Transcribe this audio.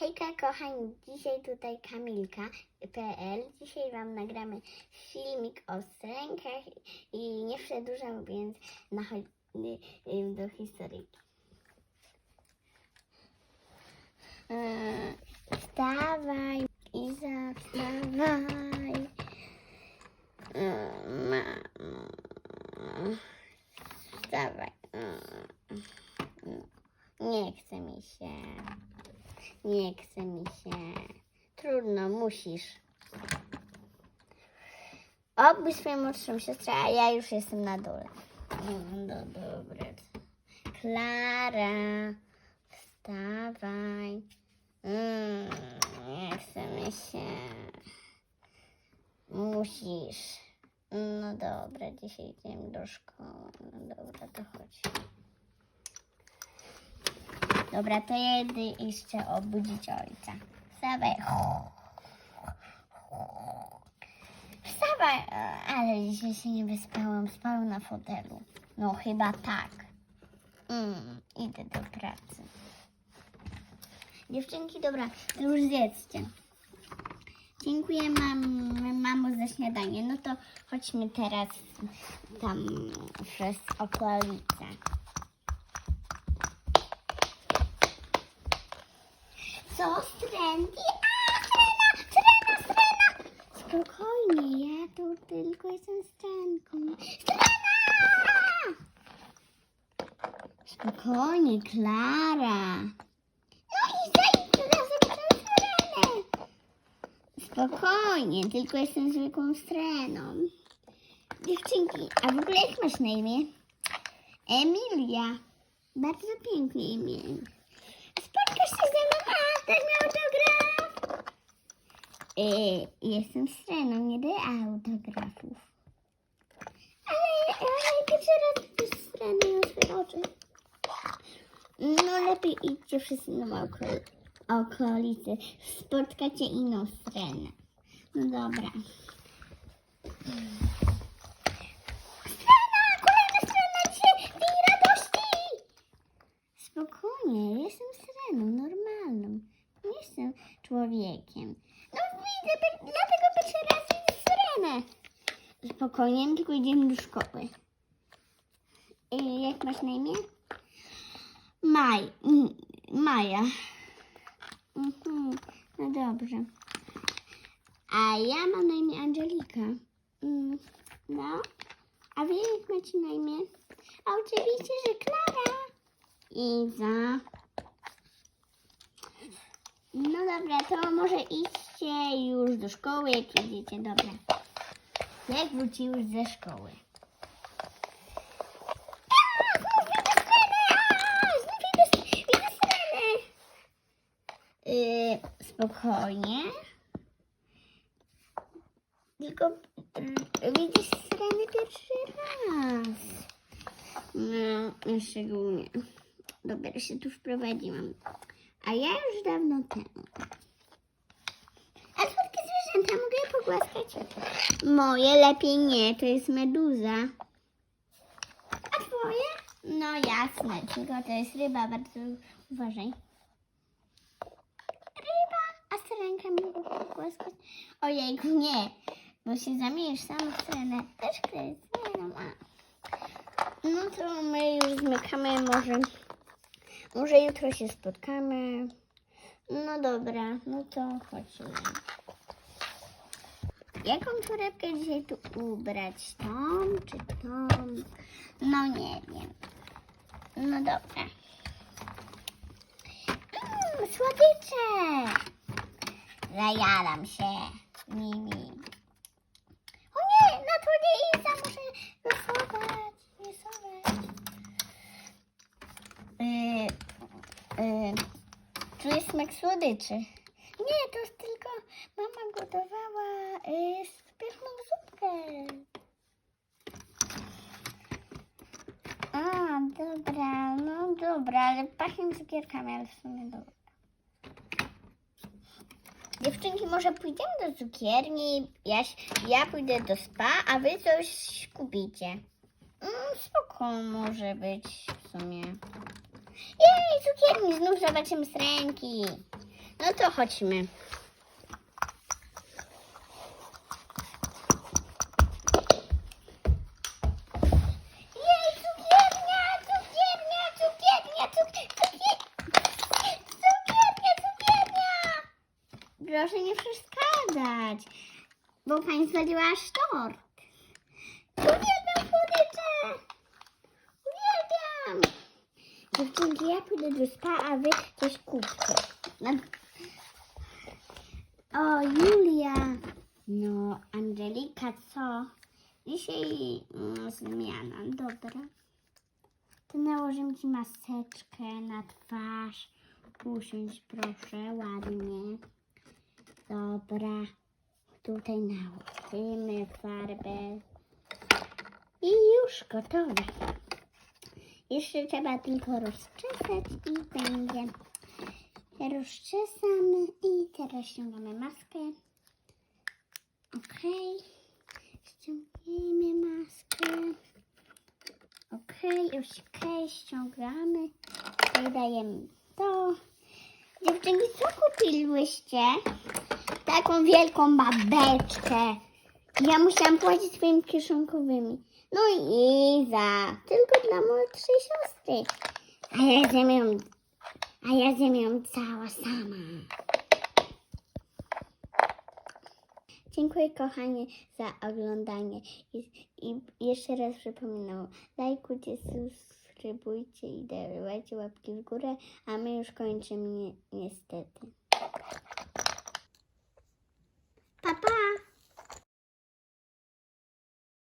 Hejka kochani, dzisiaj tutaj Kamilka.pl. Dzisiaj Wam nagramy filmik o srękach i nie przedłużam, więc nachodźmy do historyjki. Eee, Wstawaj, Iza, wstawaj. Eee, Mamo, wstawaj. Eee, Nie chce mi się. Nie chce mi się. Trudno, musisz. Obudź swoją młodszą siostrę, a ja już jestem na dole. No dobra. Klara, wstawaj. Mm, nie chce mi się. Musisz. No dobra, dzisiaj idziemy do szkoły. No dobra, to chodź. Dobra, to jedę jeszcze obudzić ojca. Wstawaj. Wstawaj. Ale dzisiaj się nie wyspałam. Spałem na fotelu. No chyba tak. Mm, idę do pracy. Dziewczynki, dobra, to już zjedzcie. Dziękuję mam, mamo za śniadanie. No to chodźmy teraz tam przez okolice. Co? Stręki? A, strena, strena, strena! Spokojnie, ja tu tylko jestem strenką. Strena! Spokojnie, Klara. No i zajdź razem przez strenę. Spokojnie, tylko jestem zwykłą streną. Dziewczynki, a w ogóle jak masz na imię? Emilia. Bardzo piękne imię. Spotkasz się ze mną, miał autograf. Yy, jestem streną, nie daję autografów. Ale, ale pierwszy raz strenę na swoje oczy. No lepiej idźcie wszyscy na okol okolicy. Spotkacie inną strenę. No dobra. Strena! Kolejna strena dzisiaj! Dzień radości! Spokojnie, jestem syreną, normalną. Nie jestem człowiekiem. No widzę, pe- dlatego pierwszy raz widzę syrenę. Spokojnie, tylko idziemy do szkoły. Y, jak masz na imię? Maj. Maja. Mhm, no dobrze. A ja mam na imię Angelika. Mm, no. A wy jak macie na imię? A oczywiście, że Klara. Iza. No dobra, to może idźcie już do szkoły, jak idziecie, dobra. Jak wróci już ze szkoły? Yy, spokojnie. Tylko yy, widzisz syrenę pierwszy raz. No, szczególnie. Dopiero się tu wprowadziłam. A ja już dawno temu. A słodkie zwierzęta, mogę pogłaskać? Moje lepiej nie, to jest meduza. A twoje? No jasne, tylko to jest ryba, bardzo uważaj. Ryba, a syrenka mogę pogłaskać? Ojejku, nie, bo się zamienisz sam w syrenę. Też chcę, syreną, a. No to my już zmykamy, może, może jutro się spotkamy. No dobra, no to chodźmy. Jaką torebkę dzisiaj tu ubrać? Tą czy tą? No nie wiem. No dobra. Mmm, słodycze! Zajadam się nimi. O nie, na to nie Iza, muszę rysować, rysować. Yy, yy, jest smak słodyczy. Nie, to jest tylko mama gotowała yy, pyszną zupkę. A, dobra, no dobra, ale pachnie cukierkami, ale w sumie dobra. Dziewczynki, może pójdziemy do cukierni, ja, ja pójdę do spa, a wy coś kupicie. Mm, spoko może być w sumie. Jej, cukierni, znów zobaczymy z ręki. No to chodźmy. Proszę nie przeszkadzać, bo pani zwaliła aż tort. Uwielbiam słodycze! Uwielbiam! Dziewczynki, ja pójdę do spa, a wy coś kupcie. O, Julia! No, Angelika, co? Dzisiaj mm, zmiana, dobra. To nałożę ci maseczkę na twarz. Usiądź proszę, ładnie. Dobra. Tutaj nałożymy farbę. I już gotowe. Jeszcze trzeba tylko rozczesać i będzie. Rozczesamy i teraz ściągamy maskę. Ok. Ściągniemy maskę. Ok, już ok, ściągamy. I dajemy to. Dziewczynki, co kupiłyście? Taką wielką babeczkę. Ja musiałam płacić swoimi kieszonkowymi. No i Iza, tylko dla młodszej siostry. A ja ją, a ja zjem ją cała sama. Dziękuję kochanie za oglądanie. I, I jeszcze raz przypominam, lajkujcie, subskrybujcie i dawajcie łapki w górę, a my już kończymy ni- niestety. Pa!